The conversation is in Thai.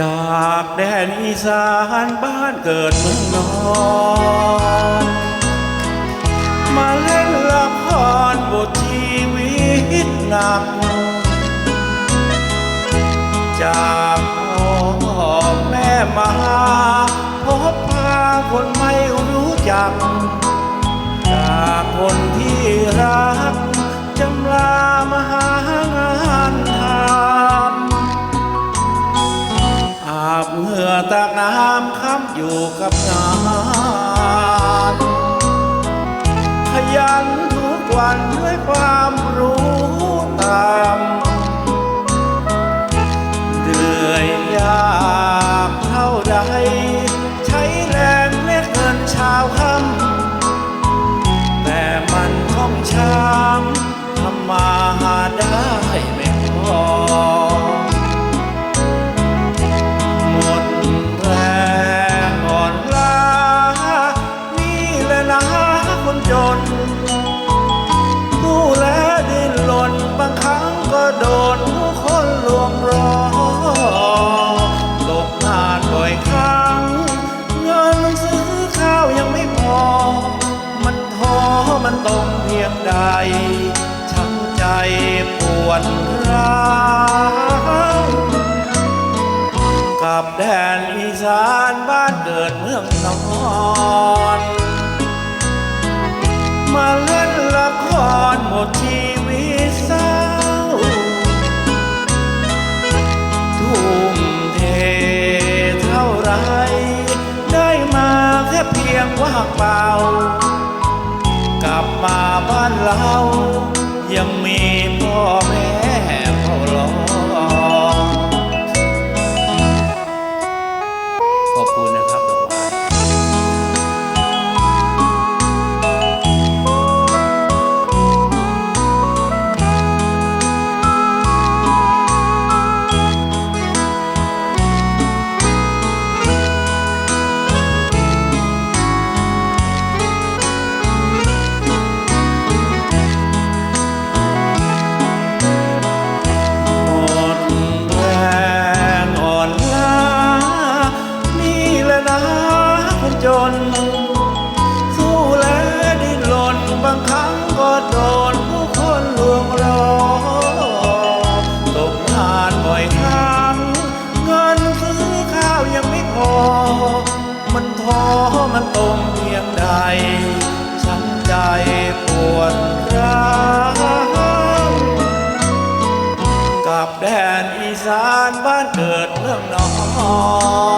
จากแดนอีสานบ้านเกิดเมืองนอนมาเล่นละครบทชีวิตหนัก จากพ่อแม่มาพบพาคนไม่รู้จัก อาบเหงื่อตากน้ำค้ำอยู่กับงานขยันทุกวันด้วยความรู้ตาม ต้องเพียงใดช้ำใจปวดร้าวกับแดนอีสานบ้านเกิดเมืองนอนมาเล่นละครหมดชีวิตเศร้า ทุ่มเทเท่าไร ได้มาแค่เพียงว่างเปล่า กลับมาบ้านเรา โดนผู้คนลวงล้อตกงานบ่อยครั้งเงินซื้อข้าวยังไม่พอ มันท้อมันตมเพียงใดช้ำใจปวดร้าวกับแดนอีสานบ้านเกิดเมืองนอน